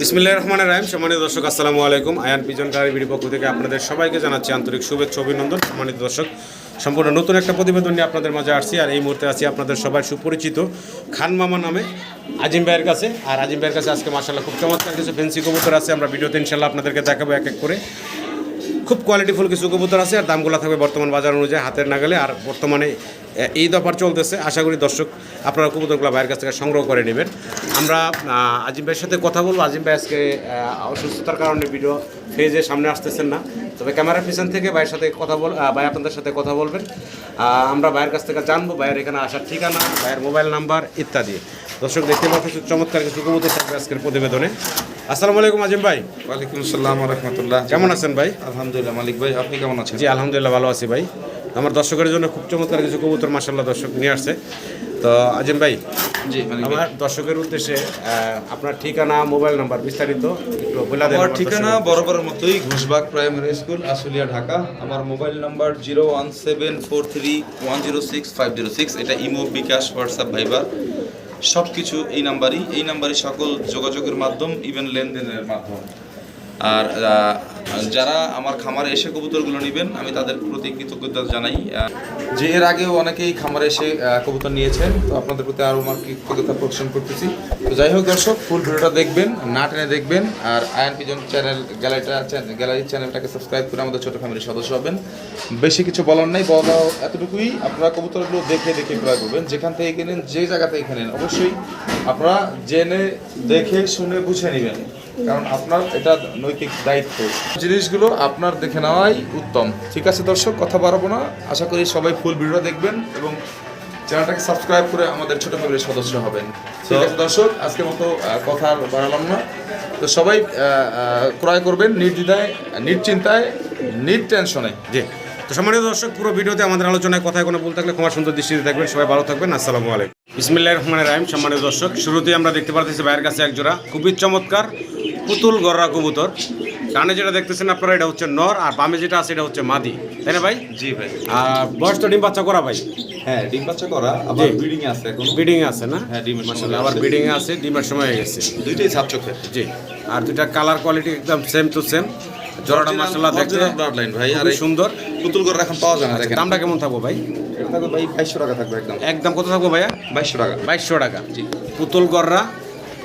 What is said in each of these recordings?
বিসমিল্লাহ রহমান রাহিম। সম্মানিত দর্শক, আসসালামু আলাইকুম। আয়ান পিজন বিডি পক্ষ থেকে আপনাদের সবাইকে জানাচ্ছি আন্তরিক শুভেচ্ছা, অভিনন্দন। সম্মানিত দর্শক, সম্পূর্ণ নতুন একটা প্রতিবেদন নিয়ে আপনাদের মাঝে আসছি। আর এই মুহূর্তে আছি আপনাদের সবাই সুপরিচিত খান মামা নামে, আজিম ভাইয়ের কাছে। আর আজিম ভাইয়ের কাছে আজকে মাসাল্লাহ খুব চমৎকার কিছু ফেন্সি কবুতর আছে। আমরা ভিডিওতে ইনশাল্লাহ আপনাদেরকে দেখাবো এক এক করে। খুব কোয়ালিটিফুল কিছু কবুতর আছে। আর দামগুলো থাকবে বর্তমান বাজার অনুযায়ী হাতের নাগালে। আর বর্তমানে এ, দফার চলতেছে। আশা করি দর্শক আপনারা কবুতরগুলো ভাইয়ের কাছ থেকে সংগ্রহ করে নেবেন। আমরা আজিম ভাইয়ের সাথে কথা বলব। আজিম ভাই আজকে অসুস্থতার কারণে ভিডিও ফেজে সামনে আসতেছেন না। তবে ক্যামেরার পিছন থেকে ভাইয়ের সাথে কথা বল ভাই আপনাদের সাথে কথা বলবেন। আমরা ভাইয়ের কাছ থেকে জানব ভাইয়ের এখানে আসার ঠিকানা ভাইয়ের মোবাইল নাম্বার ইত্যাদি। দর্শক দেখতে পাচ্ছেন চমৎকার কিছু কবুতর থাকবে আজকের প্রতিবেদনে। আসসালামু আলাইকুম আজিম ভাই। ওয়ালাইকুম আসসালাম রহমতুল্লাহ। কেমন আছেন ভাই? আলহামদুলিল্লাহ মালিক ভাই আপনি কেমন আছেন? জি আলহামদুলিল্লাহ ভালো আছি ভাই। আমার দর্শকের জন্য খুব চমৎকার কিছু কবুতর মাসাল্লাহ দর্শক নিয়ে আসছে। তো আজিম ভাই জি আমার দর্শকের উদ্দেশ্যে আপনার ঠিকানা মোবাইল নাম্বার বিস্তারিত একটু বলে দেন আমার ঠিকানা বরাবরের মতোই ঘোষবাগ প্রাইমারি স্কুল আশুলিয়া ঢাকা। আমার mobile number zero one seven four three one zero six five zero six. এটা ইমো বিকাশ হোয়াটসঅ্যাপ ভাইবার। সব কিছু এই নাম্বারই। এই নাম্বারই সকল যোগাযোগের মাধ্যম ইভেন লেনদেনের মাধ্যম। আর যারা আমার খামারে এসে কবুতরগুলো নেবেন, আমি তাদের প্রতি কৃতজ্ঞতা জানাই। যে এর আগেও অনেকেই খামারে এসে কবুতর নিয়েছেন, তো আপনাদের প্রতি আরও আমার কৃতজ্ঞতা প্রদর্শন করতেছি। তো যাই হোক দর্শক, ফুল ভিডিওটা দেখবেন, না টেনে দেখবেন, আর আয়ন পিজন চ্যানেল, গ্যালারিটা গ্যালারি চ্যানেলটাকে সাবস্ক্রাইব করে আমাদের ছোটো ফ্যামিলির সদস্য হবেন। বেশি কিছু বলার নাই, বলা এতটুকুই, আপনারা কবুতরগুলো দেখে দেখে ক্রয় করবেন। যেখান থেকে কিনেন, যে জায়গা থেকে অবশ্যই আপনারা জেনে দেখে শুনে বুঝে নেবেন। কারণ আপনার এটা নৈতিক দায়িত্ব। জিনিসগুলো আপনার দেখে নেওয়াই উত্তম। ঠিক আছে দর্শক কথা বাড়াবো না। আশা করি সবাই ফুল ভিডিও দেখবেন এবং চ্যানেলটাকে সাবস্ক্রাইব করে আমাদের ছোট ফ্যামিলির সদস্য হবেন। ঠিক আছে দর্শক আজকের মতো কথা আর বাড়ালাম না। তো সবাই ক্রয় করবেন নির্দ্বিধায় নির্চিন্তায় নির টেনশনে জি। তো সম্মানিত দর্শক পুরো ভিডিওতে আমাদের আলোচনায় কথায় কোনো বলতে থাকলে ক্ষমা সুন্দর দৃষ্টিতে থাকবেন। সবাই ভালো থাকবেন। আসসালামু আলাইকুম। বিসমিল্লাহ রহমান রাহিম। সম্মানিত দর্শক শুরুতেই আমরা দেখতে পারতেছি ভাইয়ের কাছে এক জোড়া খুবই চমৎকার পুতুল গররা কবুতর। ডানে যেটা দেখতেছেন আপনারা এটা হচ্ছে নর আর বামে যেটা আছে এটা হচ্ছে মাদি। তাই না ভাই? জি ভাই। আর বয়স তো ডিম বাচ্চা করা ভাই? হ্যাঁ ডিম বাচ্চা করা আবার ব্রিডিং আছে এখন। বিডিং আছে না? হ্যাঁ, সময় মাশাআল্লাহ, আবার। বিডিং আছে ডিমের সময় হয়ে গেছে। দুইটাই চোখের জি। আর দুইটা কালার কোয়ালিটি একদম সেম টু সেম জোড়াটা মাসাল্লাহ দেখতে ভাই আর সুন্দর। পুতুল করে এখন পাওয়া যায় না দেখেন। দামটা কেমন থাকব ভাই? থাকবে ভাই বাইশশো টাকা থাকবে একদম। একদম কত থাকব ভাইয়া? বাইশশো টাকা। বাইশশো টাকা। পুতুল গররা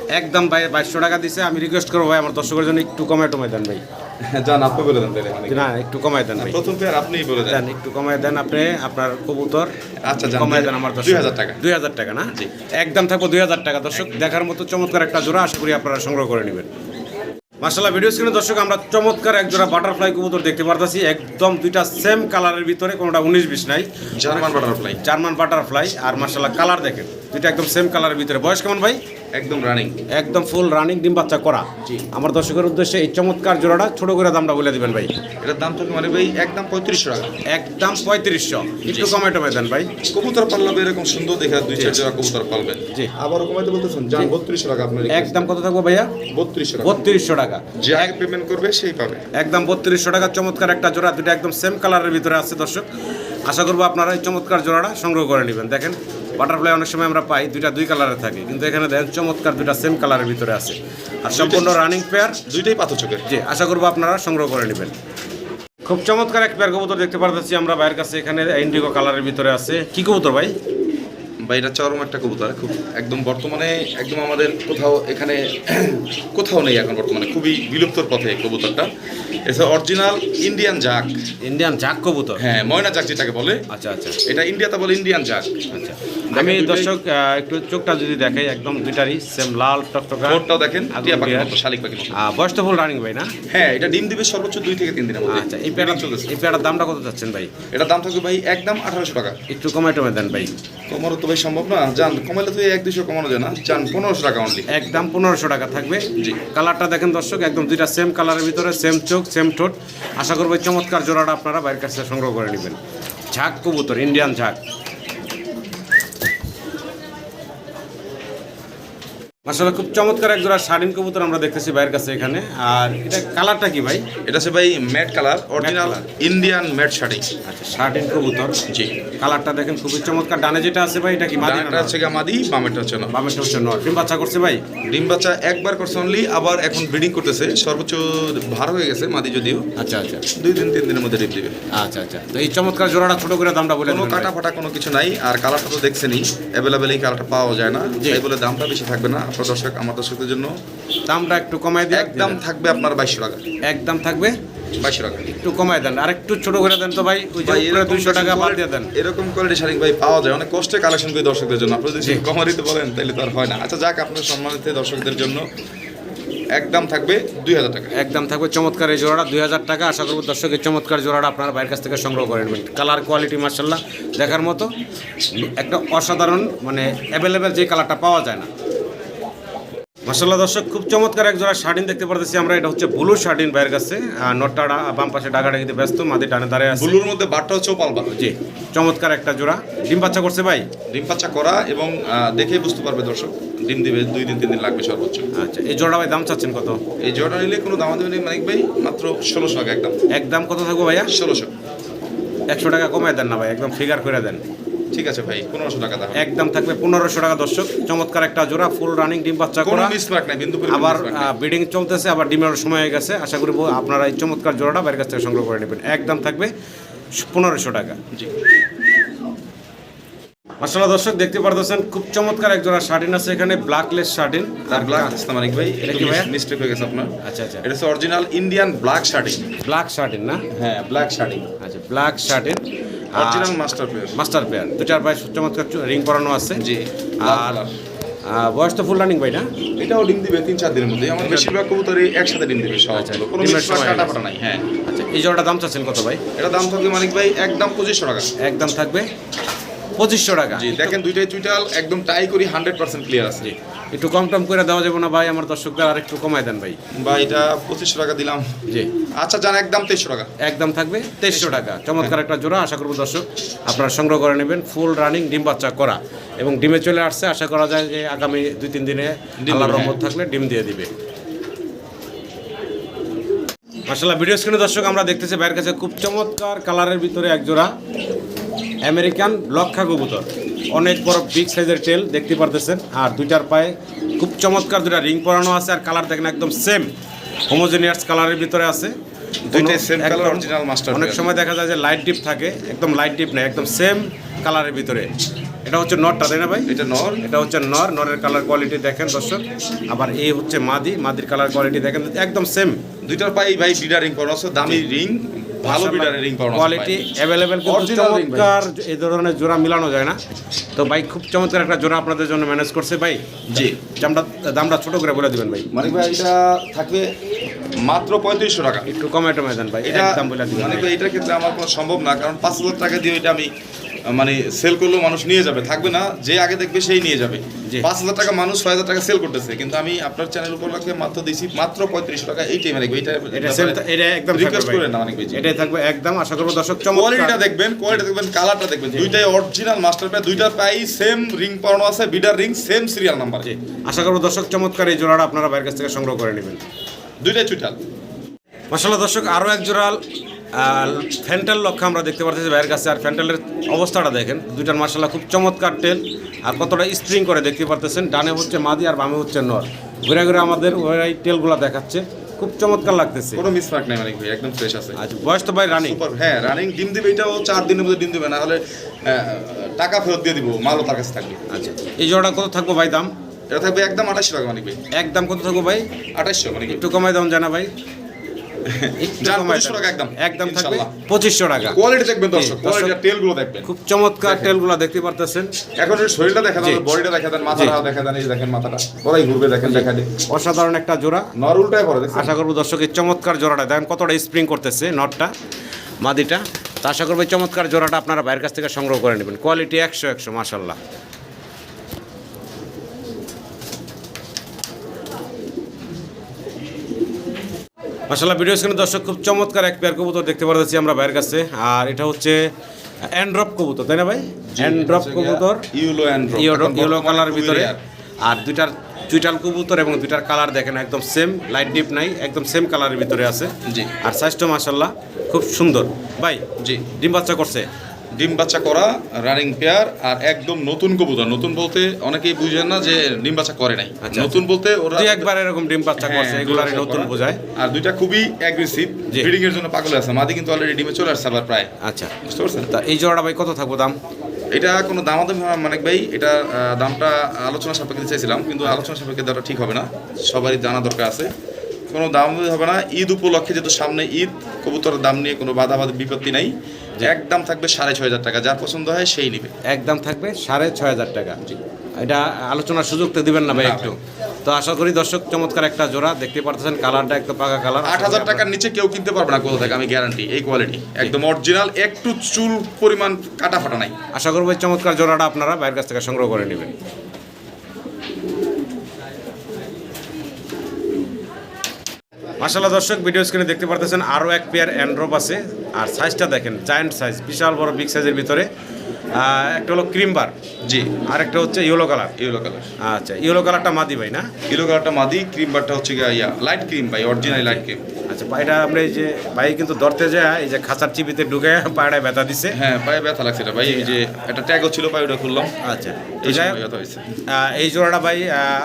একদম ভাই বাইশশো টাকা দিছে। আমি রিকোয়েস্ট করব ভাই আমার দর্শকের জন্য একটু কমায় টমায় দেন ভাই। যান আপনি বলে দেন তাহলে মানে। না একটু কমায় দেন প্রথম পেয়ার আপনিই বলে দেন। একটু কমায় দেন আপনি আপনার কবুতর। আচ্ছা, কমায় দেন আমার দুই হাজার টাকা। দুই হাজার টাকা না? জি। একদম থাকব দুই হাজার টাকা। দর্শক দেখার মতো চমৎকার একটা জোড়া আশা করি আপনারা সংগ্রহ করে নেবেন। মার্শাল্লাহ ভিডিও স্ক্রিনে দর্শক আমরা চমৎকার একজোড়া বাটারফ্লাই কবুতর দেখতে পারতেছি। একদম দুইটা সেম কালারের ভিতরে কোনোটা উনিশ বিশ নাই। জার্মান বাটারফ্লাই জার্মান বাটারফ্লাই আর মার্শাল্লাহ কালার দেখেন। দুইটা একদম সেম কালারের ভিতরে। বয়স কেমন ভাই? একদম রানিং একদম ফুল রানিং ডিম বাচ্চা করা। জি। আমার দর্শকের উদ্দেশ্যে এই চমৎকার জোড়াটা ছোট করে দামটা বলে দিবেন ভাই। এটার দাম থাকবে মানে ভাই একদম পঁয়ত্রিশশো টাকা। একদম পঁয়ত্রিশশো। একটু কমাই টমাই দেন ভাই। কবুতর পাল্লাবে এরকম সুন্দর দেখে দুই চার জোড়া কবুতর পালবেন জি। আবারও কমাইতে বলতেছেন যান বত্রিশশো টাকা আপনার একদম কত থাকব ভাইয়া? বত্রিশশো টাকা। বত্রিশশো টাকা। যে আগে পেমেন্ট করবে সেই পাবে। একদম বত্রিশশো টাকা চমৎকার একটা জোড়া দুটো একদম সেম কালারের ভিতরে আছে দর্শক। আশা করব আপনারা এই চমৎকার জোড়াটা সংগ্রহ করে নেবেন। দেখেন বাটারফ্লাই অনেক সময় আমরা পাই দুইটা দুই কালারে থাকে। কিন্তু এখানে দেখেন চমৎকার দুইটা সেম কালারের ভিতরে আছে। আর সম্পূর্ণ রানিং পেয়ার দুইটাই পাথর চোখের। জি আশা করব আপনারা সংগ্রহ করে নেবেন। খুব চমৎকার এক পেয়ার কবুতর দেখতে পারতেছি আমরা। বাইরের কাছে এখানে ইন্ডিগো কালারের ভিতরে আছে। কি কবুতর ভাই? বা এটা চরম একটা কবুতর খুব একদম বর্তমানে একদম আমাদের কোথাও এখানে কোথাও নেই এখন বর্তমানে খুবই বিলুপ্তর পথে কবুতরটা। এটা অরিজিনাল ইন্ডিয়ান জাক ইন্ডিয়ান জাক কবুতর? হ্যাঁ ময়না জাক যেটাকে বলে। আচ্ছা আচ্ছা। এটা ইন্ডিয়াতে বলে ইন্ডিয়ান জাক আচ্ছা। আমি দর্শক একটু চোখটা যদি দেখাই একদম দুইটারই সেম লাল টকটকা। দেখেন আগুন টিয়া পাখির মতো শালিক পাখির মতো। আহ, বয়স তো ফুল রানিং ভাই না? হ্যাঁ এটা ডিম দিবে সর্বোচ্চ দুই থেকে তিন দিনের মধ্যে। আচ্ছা এই পেয়ারটা চলতেছে। এই পেয়ারটার দামটা কত যাচ্ছেন ভাই? এটা দাম থাকবে ভাই একদম আঠারোশো টাকা। একটু কমাই টমাই দেন ভাই। কমানো তো ভাই সম্ভব না। জান কমাইলে তুই এক দুশো কমানো যায় না। জান পনেরোশো টাকা অনলি একদম পনেরোশো টাকা থাকবে। জি। কালারটা দেখেন দর্শক একদম দুইটা সেম কালারের ভিতরে সেম চোখ সেম ঠোঁট। আশা করব চমৎকার জোড়াটা আপনারা বাইরের কাছে সংগ্রহ করে নেবেন। ঝাঁক কবুতর ইন্ডিয়ান ঝাঁক। আসলে খুব চমৎকার এক জোড়া শাড়িন কবুতর আমরা দেখতেছি ভাইয়ের কাছে এখানে। আর এটা কালারটা কি ভাই? এটা ভাই matt colour original Indian matt sari. আচ্ছা শাড়িন কবুতর। জি। কালারটা দেখেন খুবই চমৎকার। ডানে যেটা আছে ভাই এটা কি মাদি ডানটা হচ্ছে মাদি বামেরটা হচ্ছে না বামেরটা হচ্ছে নর ডিম বাচ্চা করছে ভাই? ডিম বাচ্চা একবার করছে অনলি আবার এখন ব্রিডিং করতেছে। সর্বোচ্চ ভার হয়ে গেছে মাদি যদিও। আচ্ছা আচ্ছা। দুই দিন তিন দিনের মধ্যে ডিম দিবে। আচ্ছা আচ্ছা। তো এই চমৎকার জোড়াটা ছোট করে দামটা বলে কোনো কাটা ফাটা কোনো কিছু নাই আর কালারটা তো দেখছেনই। অ্যাভেলেবেল এই কালারটা পাওয়া যায় না। তাই বলে দামটা বেশি থাকবে না। আপনার দর্শক আমার দর্শকদের জন্য। দামটা একটু কমাই দিয়ে একদম থাকবে আপনার বাইশশো টাকা। একদম থাকবে? বাইশশো টাকা। একটু কমাই দেন। আর একটু ছোট করে দেন তো ভাই ওই যে দুইশো টাকা বাদ দিয়ে দেন। এরকম কোয়ালিটি শাড়ি ভাই পাওয়া যায়। অনেক কষ্টে কালেকশন করে দর্শকদের জন্য। আপনি যদি কমা দিতে বলেন তাহলে তো আর হয় না। আচ্ছা যাক আপনার সম্মানিত দর্শকদের জন্য একদম থাকবে দুই হাজার টাকা। একদম থাকবে চমৎকার এই জোড়াটা দুই হাজার টাকা। আশা করব দর্শকের চমৎকার জোড়াটা আপনারা বাইরের কাছ থেকে সংগ্রহ করে নেবেন। কালার কোয়ালিটি মার্শাল্লাহ দেখার মতো। একটা অসাধারণ মানে অ্যাভেলেবেল যে কালারটা পাওয়া যায় না। মার্শাল্লাহ দর্শক খুব চমৎকার এক জোড়া শার্টিন দেখতে পারতেছি আমরা। এটা হচ্ছে ব্লু শার্টিন বাইরের কাছে। নটটা বাম পাশে ডাকাটা কিন্তু ব্যস্ত মাদি ডানে দাঁড়িয়ে আছে। ব্লুর মধ্যে বাটটা হচ্ছে পালবা জি চমৎকার একটা জোড়া। ডিম বাচ্চা করছে ভাই? ডিম পাচ্চা করা এবং দেখেই বুঝতে পারবে দর্শক ডিম দিবে দুই দিন তিন দিন লাগবে সর্বোচ্চ। আচ্ছা এই জোড়া ভাই দাম চাচ্ছেন কত? এই জোড়া নিলে কোনো দাম দেবে নেই মানিক ভাই মাত্র ষোলোশো একদম। একদম কত থাকব ভাইয়া? ষোলোশো। একশো টাকা কমায় দেন না ভাই একদম ফিগার করে দেন। ঠিক আছে ভাই পনেরোশো টাকা তাহলে একদম থাকবে পনেরোশো টাকা দর্শক। চমৎকার একটা জোড়া ফুল রানিং ডিম বাচ্চা কোনো করা। মিসমার্ক নাই বিন্দু আবার ব্রিডিং চলতেছে আবার ডিমের সময় হয়ে গেছে। আশা করি আপনারা এই চমৎকার জোড়াটা বাইরের কাছ থেকে সংগ্রহ করে নেবেন। একদম থাকবে পনেরোশো টাকা। জি। মাসাল্লাহ দর্শক দেখতে পারতেছেন খুব চমৎকার এক জোড়া শার্টিন আছে এখানে ব্ল্যাকলেস শার্টিন আর ব্ল্যাক ইসলাম মানিক ভাই এটা কি ভাইয়া? মিস্টেক হয়ে গেছে আপনার। আচ্ছা আচ্ছা। এটা হচ্ছে অরিজিনাল ইন্ডিয়ান ব্ল্যাক শাড়ি ব্ল্যাক শার্টিন না? হ্যাঁ ব্ল্যাক শাড়ি আচ্ছা black satin original master pair master pair দুটার পায়ে চমৎকার রিং করানো আছে। জি। আর বয়স তো ফুল রানিং ভাই না? এটাও ডিম দিবে তিন চার দিনের মধ্যে আমার বেশিরভাগ কবুতরই একসাথে ডিম দিবে সব। আচ্ছা, কোনো কাটা ফাটা নাই হ্যাঁ। আচ্ছা এই জোড়াটা দাম চাচ্ছেন কত ভাই? এটা দাম থাকবে মানিক ভাই একদম পঁচিশশো টাকা। একদম থাকবে পঁচিশশো টাকা। জি দেখেন দুইটাই চুইটাল একদম টাই করি হান্ড্রেড পার্সেন্ট ক্লিয়ার আছে। একটু কম টম করে দেওয়া যাবে না ভাই আমার দর্শকদের আর একটু কমায় দেন ভাই। বা এটা পঁচিশশো টাকা দিলাম। জি। আচ্ছা জান একদম তেইশশো টাকা। একদম থাকবে তেইশশো টাকা। চমৎকার একটা জোড়া আশা করব দর্শক আপনারা সংগ্রহ করে নেবেন। ফুল রানিং ডিম বাচ্চা করা। এবং ডিমে চলে আসছে আশা করা যায় যে আগামী দুই তিন দিনে ডিম আল্লাহর রহমত থাকলে ডিম দিয়ে দিবে। মাসাল্লাহ ভিডিও স্ক্রিনে দর্শক আমরা দেখতেছি বাইরের কাছে খুব চমৎকার কালারের ভিতরে এক জোড়া। আমেরিকান লক্ষা কবুতর। অনেক বড় বিগ সাইজের টেল দেখতে পারতেছেন। আর দুইটার পায়ে খুব চমৎকার দুটা রিং পরানো আছে আর কালার দেখেন একদম সেম হোমোজেনিয়াস কালারের ভিতরে আছে। দুইটাই অনেক সময় দেখা যায় যে লাইট ডিপ থাকে একদম লাইট ডিপ নেই একদম সেম কালারের ভিতরে। এটা হচ্ছে নটটা তাই না ভাই? এটা নর। এটা হচ্ছে নর নরের কালার কোয়ালিটি দেখেন দর্শক। আবার এই হচ্ছে মাদি মাদির কালার কোয়ালিটি দেখেন একদম সেম দুইটার পাই ভাই বিডার রিং পরানো আছে দামি রিং ভালো বিটারে রিং পাওয়া কোয়ালিটি অ্যাভেলেবেল কিন্তু। চমৎকার এই ধরনের জোড়া মিলানো যায় না। তো ভাই খুব চমৎকার একটা জোড়া আপনাদের জন্য ম্যানেজ করছে ভাই। জি। দামটা দামটা ছোট করে বলে দিবেন ভাই। মানে ভাই এটা থাকবে মাত্র পঁয়ত্রিশশো টাকা। একটু কমে টমে দেন ভাই এটা দাম বলে দিবেন। মানে এটার ক্ষেত্রে আমার কোনো সম্ভব না কারণ পাঁচ হাজার টাকা দিয়ে এটা আমি মানে সেল করলেও মানুষ নিয়ে যাবে থাকবে না যে আগে দেখবে সেই নিয়ে যাবে। পাঁচ হাজার টাকা মানুষ ছয় হাজার টাকা সেল করতেছে কিন্তু আমি আপনার চ্যানেল উপলক্ষে মাত্র দিছি মাত্র পঁয়ত্রিশশো টাকা এইটাই মানে এটা এটা এটা একদম রিকোয়েস্ট। করেন না অনেক বেশি। এটাই থাকবে একদম আশা করব দর্শক কোয়ালিটিটা দেখবেন কোয়ালিটি দেখবেন কালারটা দেখবেন দুইটাই অরিজিনাল মাস্টার প্যাড দুইটার প্রায় সেম রিং পরানো আছে breeder ring same serial number আশা করব দর্শক চমৎকার এই জোড়াটা আপনারা বাইরের কাছ থেকে সংগ্রহ করে নেবেন। দুইটাই চুইটাল মাসাল্লাহ দর্শক আরও এক জোড়া ফ্যান্টাল লক্ষ্য আমরা দেখতে পাচ্ছি ভাইয়ের কাছে আর ফ্যান্টালের অবস্থাটা দেখেন। দুইটার মাসাল্লাহ খুব চমৎকার টেল আর কতটা স্প্রিং করে দেখতে পারতেছেন। ডানে হচ্ছে মাদি আর বামে হচ্ছে নর। ঘুরে ঘুরে আমাদের ওই টেলগুলো দেখাচ্ছে। খুব চমৎকার লাগতেছে। কোনো মিসমার্ক নাই মানে ভাই একদম ফ্রেশ আছে। আচ্ছা বয়স তো ভাই রানিং হ্যাঁ রানিং ডিম দিবে এটাও চার দিনের মধ্যে ডিম দিবে না হলে টাকা ফেরত দিয়ে দিব মালও তার কাছে থাকবে। আচ্ছা এই জোড়াটা কত থাকব ভাই দাম? এটা থাকবে একদম আঠাশশো টাকা মানিক ভাই। একদম কত থাকব ভাই? আঠাশশো মানে একটু কমাই দাম জানা ভাই। একটু যান, কমাই 2500 দেন। টাকা একদম, একদম থাকবে পঁচিশশো টাকা। কোয়ালিটি দেখবেন দর্শক দর্শক- কোয়ালিটির দেখবেন। খুব চমৎকার টেলগুলো দেখতে পারতেছেন। এখন শরীরটা দেখা দেন বডিটা দেখা দেন মাথাটা দেখা দেন এই দেখেন মাথাটা বড়াই ঘুরবে দেখেন দেখা দেন অসাধারণ একটা জোড়া। নর উল্টায় পড়ে আশা করব দর্শকের চমৎকার জোড়াটা দেখেন কতটা স্প্রিং করতেছে নটটা মাদিটা। তা আশা করব চমৎকার জোড়াটা আপনারা বাইরের কাছ থেকে সংগ্রহ করে নেবেন। কোয়ালিটি একশো একশো মাসাল্লাহ মাসাল্লাহ ভিডিও স্ক্রিনে দর্শক খুব চমৎকার এক পেয়ার কবুতর দেখতে পারতেছি আমরা বাইরের কাছে। আর এটা হচ্ছে অ্যান্ড্রপ কবুতর তাই না ভাই? অ্যান্ড্রপ কবুতর। ইউলো অ্যান্ড্রপ ইউলো কালার ভিতরে। আর দুইটার চুইটাল কবুতর এবং দুইটার কালার দেখেন একদম সেম লাইট ডিপ নাই একদম সেম কালারের ভিতরে আছে। জি। আর সাইজটা মাসাল্লাহ খুব সুন্দর। ভাই জি। ডিম বাচ্চা করছে? ডিম বাচ্চা করা রানিং পেয়ার আর একদম নতুন কবুতর। নতুন বলতে অনেকেই বুঝেন না যে ডিম বাচ্চা করে নাই। আচ্ছা, নতুন বলতে ওরা দুই একবার এরকম ডিম বাচ্চা হ্যাঁ, করছে ডিম এগুলার নতুন বোঝায়। আর দুইটা খুবই অ্যাগ্রেসিভ। ব্রিডিং এর জন্য পাগল আছে। মাদি কিন্তু অলরেডি ডিমে চলে আসছে আবার প্রায়। আচ্ছা। বুঝতে পারছেন? তা এই জোড়াটা ভাই কত থাকব দাম? এটা কোনো দামাদামি হয় মানিক ভাই এটা দামটা আলোচনা সাপেক্ষে চাইছিলাম কিন্তু আলোচনা সাপেক্ষে দেওয়াটা ঠিক হবে না। সবারই জানা দরকার আছে। কোনো দাম হবে না। ঈদ উপলক্ষে যেহেতু সামনে ঈদ কবুতরের দাম নিয়ে কোনো বাধা বাধা বিপত্তি নাই। একদম থাকবে সাড়ে ছয় হাজার টাকা। যার পছন্দ হয় সেই নিবে। একদম থাকবে সাড়ে ছয় হাজার টাকা। এটা আলোচনার সুযোগ তো দিবেন না ভাই একটু। তো আশা করি দর্শক চমৎকার একটা জোড়া। দেখতে পারতেছেন কালারটা একদম পাকা কালার। আট হাজার টাকার নিচে কেউ কিনতে পারবে না কোথা থেকে আমি গ্যারান্টি এই কোয়ালিটি একদম অরিজিনাল একটু চুল পরিমাণ কাটা ফাটা নাই। আশা করব এই চমৎকার জোড়াটা আপনারা বাইরের কাছ থেকে সংগ্রহ করে নেবেন। মাসাল্লাহ দর্শক ভিডিও স্ক্রিনে দেখতে পারতেছেন আরও এক পেয়ার অ্যান্ড্রপ আছে। আর সাইজটা দেখেন জায়েন্ট সাইজ বিশাল বড় বিগ সাইজের ভিতরে। একটা হলো ক্রিম বার জি। আর একটা হচ্ছে ইয়েলো কালার ইয়েলো কালার আচ্ছা ইয়েলো কালারটা মাদি ভাই না? ইয়েলো কালারটা মাদি ক্রিম বারটা হচ্ছে ইয়া লাইট ক্রিম ভাই অরিজিনাল লাইট ক্রিম আচ্ছা পায়টা আমরা এই যে ভাই কিন্তু ধরতে যায় এই যে খাঁচার চিবিতে ঢুকে পায়টায় ব্যথা দিছে। হ্যাঁ পায়ে ব্যথা লাগছে ভাই এই যে একটা ট্যাগও ছিল পায়ে ওটা খুললাম। আচ্ছা এই ব্যথা হয়েছে। এই জোড়াটা ভাই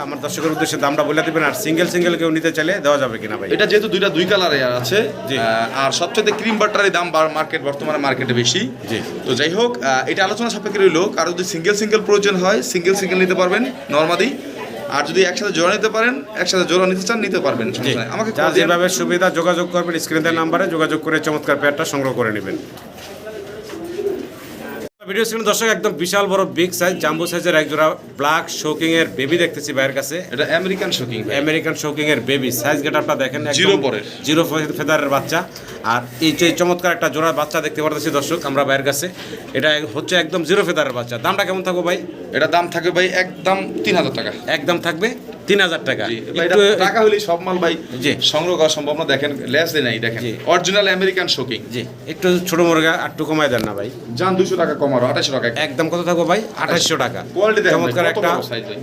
আমার দর্শকের উদ্দেশ্যে দামটা বলে দিবেন আর সিঙ্গেল সিঙ্গেল কেউ নিতে চাইলে দেওয়া যাবে কিনা ভাই? এটা যেহেতু দুইটা দুই কালারে আছে জি। আর সবচেয়ে ক্রিম বাটারের দাম মার্কেট বর্তমানে মার্কেটে বেশি। জি। তো যাই হোক এটা আলোচনা সাপেক্ষে রইল কারও যদি সিঙ্গেল সিঙ্গেল প্রয়োজন হয় সিঙ্গেল সিঙ্গেল নিতে পারবেন নর্মাদি। আর যদি একসাথে জোড়া নিতে পারেন একসাথে জোড়া নিতে চান নিতে পারবেন আমাকে যেভাবে সুবিধা যোগাযোগ করবেন স্ক্রিনের নাম্বারে যোগাযোগ করে চমৎকার পেয়ারটা সংগ্রহ করে নেবেন। ভিডিও স্ক্রিন দর্শক একদম বিশাল বড় বিগ সাইজ জাম্বু সাইজের একজোড়া ব্ল্যাক শোকিং এর বেবি দেখতেছি ভাইয়ের কাছে। এটা American show king American show king এর বেবি সাইজ গেট গেটআপটা দেখেন একদম জিরো পরের। জিরো ফেদারের বাচ্চা। আর এই যে চমৎকার একটা জোড়া বাচ্চা দেখতে পারতেছি দর্শক আমরা ভাইয়ের কাছে। এটা হচ্ছে একদম জিরো ফেদারের বাচ্চা। দামটা কেমন থাকবে ভাই? এটা দাম থাকবে ভাই একদম তিন হাজার টাকা। একদম থাকবে? তিন হাজার টাকা। টাকা হলেই সব মাল ভাই জি। সংগ্রহ করা সম্ভব না দেখেন লেস দেয় নাই দেখেন। অরিজিনাল আমেরিকান শোকিং জি একটু ছোট মুরগা একটু কমায় দেন না ভাই। যান দুশো টাকা কমারো আঠাশশো টাকা। একদম কত থাকব ভাই? আঠাশশো টাকা। ভাই, চমৎকার একটা।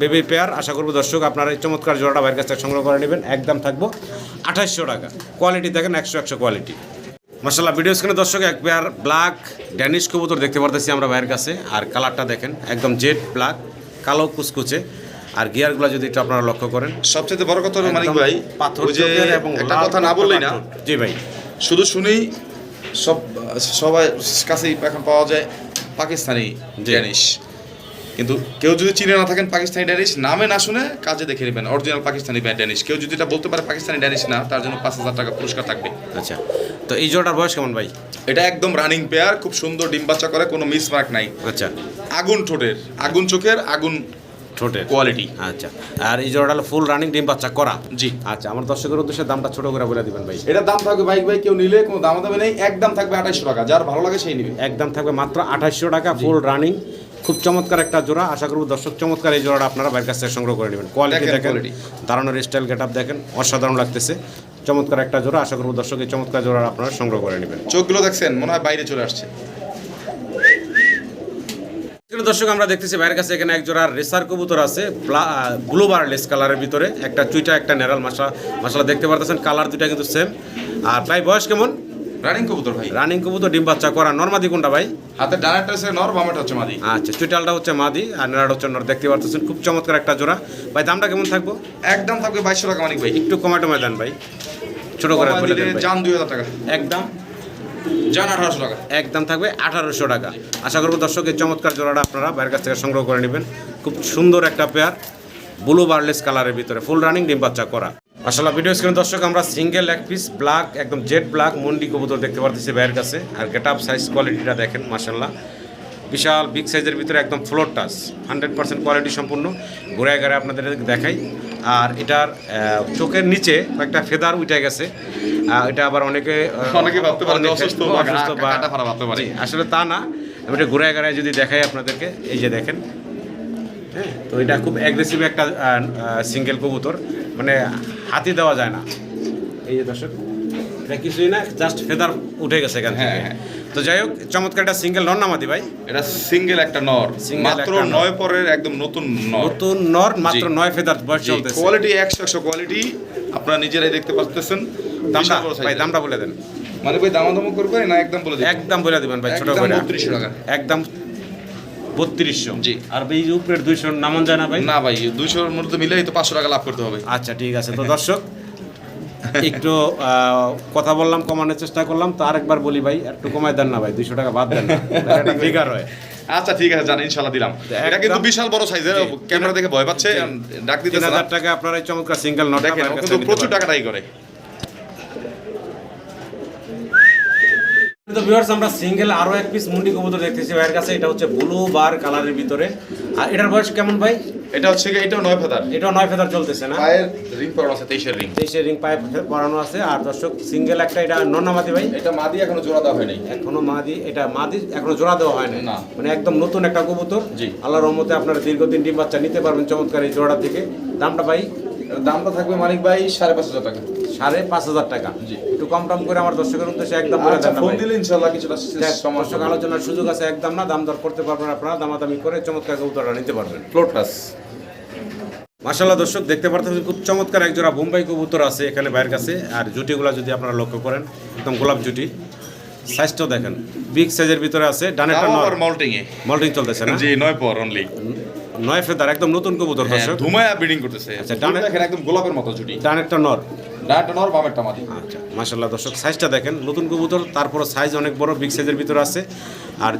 বেবি পেয়ার আশা করব দর্শক আপনারা এই চমৎকার জোড়াটা ভাইয়ের কাছ থেকে সংগ্রহ করে নেবেন। একদম থাকব আঠাশশো টাকা। কোয়ালিটি দেখেন একশো একশো কোয়ালিটি মাসাল্লাহ ভিডিও স্ক্রিনে দর্শক এক পেয়ার ব্ল্যাক ড্যানিশ কবুতর দেখতে পারতেছি আমরা ভাইয়ের কাছে। আর কালারটা দেখেন একদম জেড ব্ল্যাক কালো কুচকুচে। আর গিয়ারগুলো যদি একটু আপনারা লক্ষ্য করেন। সবচেয়ে বড় কথা মানিক ভাই পাথর যে একটা কথা না বললেই না। জি ভাই। শুধু শুনেই সব সবাই কাছেই এখন পাওয়া যায় পাকিস্তানি। ড্যানিশ কিন্তু কেউ যদি চিনে না থাকেন পাকিস্তানি ড্যানিশ নামে না শুনে কাজে দেখে নেবেন অরিজিনাল পাকিস্তানি ড্যানিশ কেউ যদি এটা বলতে পারে পাকিস্তানি ড্যানিশ না তার জন্য পাঁচ হাজার টাকা পুরস্কার থাকবে। আচ্ছা তো এই জোড়াটার বয়স কেমন ভাই? এটা একদম রানিং পেয়ার খুব সুন্দর ডিম বাচ্চা করে কোনো মিস মার্ক নাই। আচ্ছা। আগুন ঠোঁটের আগুন চোখের আগুন ঠোঁটের কোয়ালিটি আচ্ছা। আর এই জোড়াটা ফুল রানিং ডিম বাচ্চা করা? জি। আচ্ছা আমার দর্শকের উদ্দেশ্যে দামটা ছোট করে বলে দিবেন ভাই। এটার দাম থাকবে বাইক ভাই কেউ নিলে কোনো দাম দামে নেই একদম থাকবে আঠাইশশো টাকা। যার ভালো লাগে সেই নিবে। একদম থাকবে মাত্র আঠাশশো টাকা ফুল রানিং খুব চমৎকার একটা জোড়া। আশা করব দর্শক চমৎকার এই জোড়াটা আপনারা বাইরের কাছ থেকে সংগ্রহ করে নেবেন। কোয়ালিটি দেখেন দেখেন দাঁড়ানোর স্টাইল গেট আপ দেখেন অসাধারণ লাগতেছে। চমৎকার একটা জোড়া। আশা করব দর্শক এই চমৎকার জোড়া আপনারা সংগ্রহ করে নেবেন। চোখগুলো দেখছেন মনে হয় বাইরে চলে আসছে। দর্শক আমরা দেখতেছি বাইরের কাছে এখানে এক জোড়া রেসার কবুতর আছে ব্লু বারলেস কালারের ভিতরে। একটা চুইটা একটা নেরাল মশলা মশলা দেখতে পারতেছেন কালার দুইটা কিন্তু সেম আর ভাই বয়স কেমন? রানিং কবুতর ভাই। রানিং কবুতর ডিম বাচ্চা করা। নর্মাদি কোনটা ভাই? হাতে ডানাটা হচ্ছে নর বামাটা হচ্ছে মাদি। আচ্ছা চুইটালটা হচ্ছে মাদি আর নেড়াটা হচ্ছে নর। দেখতে পারতেছেন খুব চমৎকার একটা জোড়া। ভাই দামটা কেমন থাকব? একদম থাকবে বাইশশো টাকা মানিক ভাই। একটু কমে টমে দেন ভাই। ছোট করে। যান দুই হাজার টাকা। একদম। যান আঠারোশো টাকা। একদম থাকবে আঠারোশো টাকা। আশা করব দর্শকের চমৎকার জোড়াটা আপনারা বাইরের কাছ থেকে সংগ্রহ করে নেবেন। খুব সুন্দর একটা পেয়ার ব্লু বার্লেস কালারের ভিতরে ফুল রানিং ডিম বাচ্চা করা। আসলে ভিডিও স্ক্রিন দর্শক, আমরা সিঙ্গেল এক পিস ব্ল্যাক একদম জেড ব্ল্যাক মন্ডি কবুতর দেখতে পারতেছি বাইরের কাছে। আর গেট আপ সাইজ কোয়ালিটিটা দেখেন মাসাল্লাহ বিশাল বিগ সাইজের ভিতরে একদম floor touch hundred percent quality সম্পূর্ণ। ঘুরে ঘুরে আপনাদের দেখাই। আর এটার চোখের নিচে একটা ফেদার উঠে গেছে। এটা আবার অনেকে অনেকে ভাবতে পারে অসুস্থ বা ভাবতে পারে। আসলে তা না। আমি এটা ঘুরে ঘুরে যদি দেখাই আপনাদেরকে এই যে দেখেন। হ্যাঁ তো এটা খুব অ্যাগ্রেসিভ একটা সিঙ্গেল কবুতর। মানে হাতি দেওয়া যায় না। এই যে দর্শক এটা কিছুই না জাস্ট ফেদার উঠে গেছে এখান থেকে। হ্যাঁ, হ্যাঁ। তো যাই হোক চমৎকার একটা সিঙ্গেল নর নামাদি ভাই। এটা সিঙ্গেল একটা নর। মাত্র নয় পরের একদম নতুন নর। নতুন নর মাত্র নয় ফেদার বয়স চলতেছে। কোয়ালিটি একশো একশো কোয়ালিটি আপনারা নিজেরাই দেখতে পাচ্ছেন দামটা ভাই দামটা বলে দেন। মানে ভাই দামাদামো করবে না একদম বলে দিই একদম বলে দিবেন ভাই ছোট করে। 3200 টাকা। একদম বত্রিশশো। জি। আর এই উপরের দুইশো নামান যায় না ভাই? না ভাই দুইশোর মধ্যে মিলেই তো পাঁচশো টাকা লাভ করতে হবে। আচ্ছা ঠিক আছে। তো দর্শক একটু আহ, কথা বললাম কমানোর চেষ্টা করলাম তো আরেকবার বলি ভাই একটু কমায় দেন না ভাই দুইশো টাকা বাদ দেন না। ফিগার হয়। আচ্ছা ঠিক আছে জানি ইনশাল্লাহ দিলাম। এটা কিন্তু বিশাল বড় সাইজের ক্যামেরা দেখে ভয় পাচ্ছে ডাক না। হাজার টাকা আপনার এই চমৎকার সিঙ্গেল নট দেখেন কিন্তু প্রচুর টাকাটাই করে। তো ভিউয়ার্স আমরা সিঙ্গেল আরও এক পিস মুন্ডি কবুতর দেখতেছি। ভাইয়ের কাছে এটা হচ্ছে ব্লু বার কালারের ভিতরে। আর এটার বয়স কেমন ভাই? এটা হচ্ছে এটাও নয় ফেদার। এটাও নয় ফেদার চলতেছে না? পায়ের রিং পরানো আছে তেইশের রিং। তেইশে রিং পায়ে পরানো আছে। আর দর্শক সিঙ্গেল একটা এটা নন্নামাতি ভাই? এটা মাদি এখনও জোড়া দেওয়া হয় নাই এখনও মাদি এটা মাদি এখনও জোড়া দেওয়া হয় না। মানে একদম নতুন একটা কবুতর। জি। আল্লাহর রহমতে আপনারা দীর্ঘদিন ডিম বাচ্চা নিতে পারবেন চমৎকার এই জোড়া থেকে। দামটা ভাই দামটা থাকবে মানিক ভাই সাড়ে পাঁচ হাজার টাকা। সাড়ে পাঁচ হাজার টাকা? জি। একটু কম টম করে আমার দর্শকের উদ্দেশ্যে একদম বলে আচ্ছা দেন ফোন দিলে ইনশাল্লাহ কিছুটা সমস্যা আলোচনার সুযোগ আছে একদম না দাম দর করতে পারবেন আপনারা দামাদামি করে চমৎকার কবুতরটা নিতে পারবেন। ফ্লোটাস মাশাল্লাহ দর্শক দেখতে পারতেছেন খুব চমৎকার এক জোড়া বোম্বাই কবুতর আছে এখানে বাইরের কাছে আর জুটিগুলো যদি আপনারা লক্ষ্য করেন একদম গোলাপ জুটি। সাইজটাও দেখেন বিগ সাইজের ভিতরে আছে ডানেরটা নর। মল্টিং এ মল্টিং চলতেছে না? জি নয় পর অনলি নয় ফেদার একদম নতুন কবুতর দর্শক। ধুমায়া ব্রিডিং করতেছে। আচ্ছা, ডানে- দেখেন একদম গোলাপের মতো জুটি ডানেরটা নর। ডানটা নর বামেরটা মাদি আচ্ছা মাশাল্লাহ দর্শক সাইজটা দেখেন। নতুন কবুতর তারপর সাইজ অনেক বড় বিগ সাইজের ভিতরে আছে। আর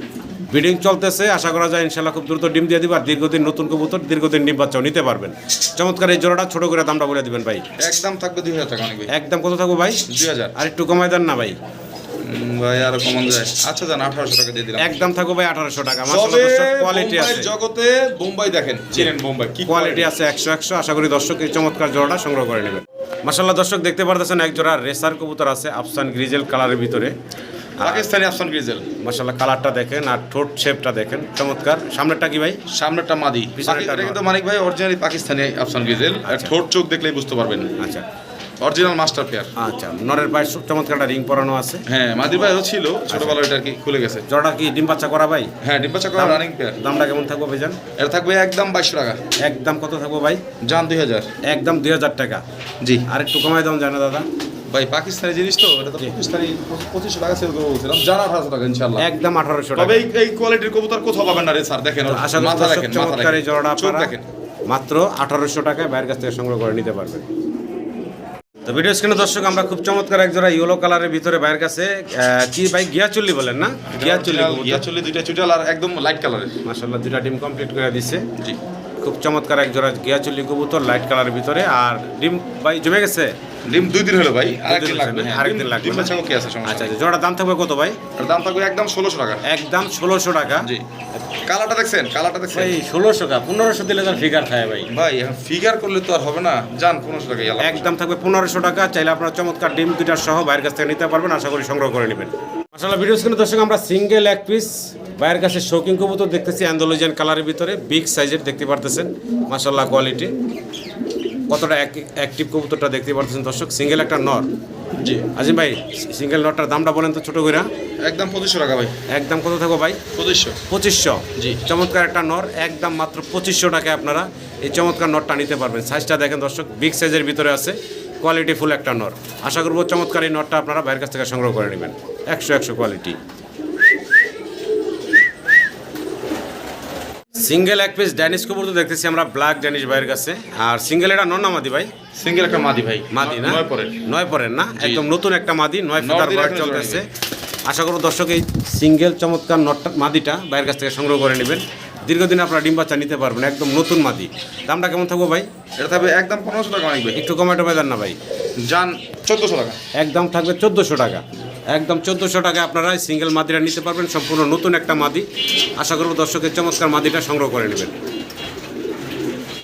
ব্রিডিং চলতেছে আশা করা যায় ইনশাল্লাহ খুব দ্রুত ডিম দিয়ে দিবে। আর দীর্ঘদিন নতুন কবুতর দীর্ঘদিন ডিম বাচ্চাও নিতে পারবেন। চমৎকার এই জোড়াটা ছোট করে দামটা বলে দিবেন ভাই। একদম থাকবে দুই হাজার টাকা একদম কত থাকব ভাই? দুই হাজার। আর একটু কমাই দেন না ভাই। ভাই আরও কমন যায়। আচ্ছা জান আঠারোশো টাকা দিয়ে দিলাম। একদম থাকব ভাই আঠারোশো টাকা। তবে দর্শক কোয়ালিটি আছে। জগতে বোম্বাই দেখেন চিনেন বোম্বাই কি কোয়ালিটি আছে একশো একশো। আশা করি দর্শক এই চমৎকার জোড়াটা সংগ্রহ করে নেবেন মাশাল্লাহ দর্শক দেখতে পারতেছেন এক জোড়া রেসার কবুতর আছে আফসান গ্রিজেল কালারের ভিতরে। পাকিস্তানি আফসান গ্রিজেল। মাশাল্লাহ কালারটা দেখেন আর ঠোঁট শেপটা দেখেন চমৎকার। সামনেরটা কি ভাই? সামনেরটা মাদি। পিছনেরটা কিন্তু মানিক ভাই অরিজিনালি পাকিস্তানি আফসান গ্রিজেল। আর আচ্ছা। ঠোঁট চোখ দেখলেই বুঝতে পারবেন। আচ্ছা। অরিজিনাল মাস্টার পেয়ার আচ্ছা নরের পায়ে চমৎকার একটা রিং পরানো আছে। হ্যাঁ মাদির ভাইও ছিল ছোটবেলা এটা কি খুলে গেছে। জোড়া কি ডিম বাচ্চা করা ভাই? হ্যাঁ ডিব্বা চাকর রানিং পেয়ার দামটা কেমন থাকব ভাইজান? এটা থাকবে একদম বাইশশো টাকা। একদম কত থাকব ভাই? জান দুই হাজার। একদম দুই হাজার টাকা। জি। আর একটু কমাই দাম জানা দাদা। ভাই পাকিস্তানি জিনিস তো এটা তো পাকিস্তানি পঁচিশশো টাকা সেল করে বলছিলাম। জান আঠারোশো টাকা ইনশাল্লাহ একদম আঠারোশো টাকা। তবে এই কোয়ালিটির কবুতর কোথাও পাবেন না রে স্যার দেখেন আশা করি মাথা দর্শক দেখেন মাথা চমৎকার এই জোড়াটা দেখেন। মাত্র আঠারোশো টাকায় বাইরের কাছ থেকে সংগ্রহ করে নিতে পারবেন। তো ভিডিও স্ক্রিনে দর্শক আমরা খুব চমৎকার এক জোড়া ইয়েলো কালারের ভিতরে বাইরের কাছে কি ভাই গিয়া চুল্লি বলেন না? গিয়া চুল্লি গিয়া চুল্লি দুইটা চুটাল আর একদম লাইট কালারের মাসাল্লাহ দুইটা ডিম কমপ্লিট করে দিছে। জি। খুব চমৎকার এক জোড়া গিয়া চুল্লি কবুতর লাইট কালারের ভিতরে। আর ডিম ভাই জমে গেছে? ডিম দুই দিন হলো ভাই আরেকদিন লাগবে হ্যাঁ, আরেকদিন লাগবে ডিম বাচ্চা কি আছে সমস্যা আচ্ছা জোড়া দাম থাকবে কত ভাই? এর দাম থাকবে একদম ষোলোশো টাকা। একদম ষোলোশো টাকা? জি। কালারটা দেখছেন কালারটা দেখছেন। ষোলোশো টাকা পনেরোশো দিলে তার ফিগার খায় ভাই। ভাই ফিগার করলে তো আর হবে না। যান পনেরোশো টাকা একদম থাকবে পনেরোশো টাকা চাইলে আপনারা চমৎকার ডিম দুটার সহ বাইরের কাছ থেকে নিতে পারবেন আশা করি সংগ্রহ করে নেবেন। আসলে ভিডিও স্ক্রিনে দর্শক আমরা সিঙ্গেল এক পিস বাইরের কাছে শৌকিং কবুতর দেখতেছি অ্যান্ডোলোজিয়ান কালারের ভিতরে বিগ সাইজের দেখতে পারতেছেন। মাসাল্লাহ কোয়ালিটি কতটা অ্যাক্টিভ কবুতরটা দেখতে পারতেছেন দর্শক? সিঙ্গেল একটা নর। জি। আজিম ভাই সিঙ্গেল নটটার দামটা বলেন তো ছোট করে একদম পঁচিশশো টাকা ভাই। একদম কত থাকো ভাই? পঁচিশশো। পঁচিশশো। জি। চমৎকার একটা নর একদম মাত্র পঁচিশশো টাকায় আপনারা এই চমৎকার নরটা নিতে পারবেন। সাইজটা দেখেন দর্শক বিগ সাইজের ভিতরে আছে কোয়ালিটি ফুল একটা নর। আশা করব চমৎকার এই নরটা আপনারা বাইরের কাছ থেকে সংগ্রহ করে নেবেন। একশো একশো কোয়ালিটি সিঙ্গেল এক পিস ড্যানিশ তো দেখতেছি আমরা ব্ল্যাক ড্যানিশ ভাইয়ের কাছে। আর সিঙ্গেল এটা নন মাদি ভাই? সিঙ্গেল একটা মাদি ভাই। মাদি না? নয় পরে নয় পরের না? একদম নতুন একটা মাদি নয় দিন বয়স চলতেছে। আশা করব দর্শক এই সিঙ্গেল চমৎকার নটটা মাদিটা বাইরের কাছ থেকে সংগ্রহ করে নেবেন। দীর্ঘদিন আপনারা ডিম বাচ্চা নিতে পারবেন একদম নতুন মাদি। দামটা কেমন থাকব ভাই? এটা থাকবে একদম পনেরোশো টাকা অনেক ভাই একটু কমেটো দেন না ভাই? যান চোদ্দোশো টাকা। একদম থাকবে চোদ্দোশো টাকা। একদম চোদ্দোশো টাকায় আপনারা সিঙ্গেল মাদিটা নিতে পারবেন। সম্পূর্ণ নতুন একটা মাদি। আশা করব দর্শকের চমৎকার মাদিটা সংগ্রহ করে নেবেন।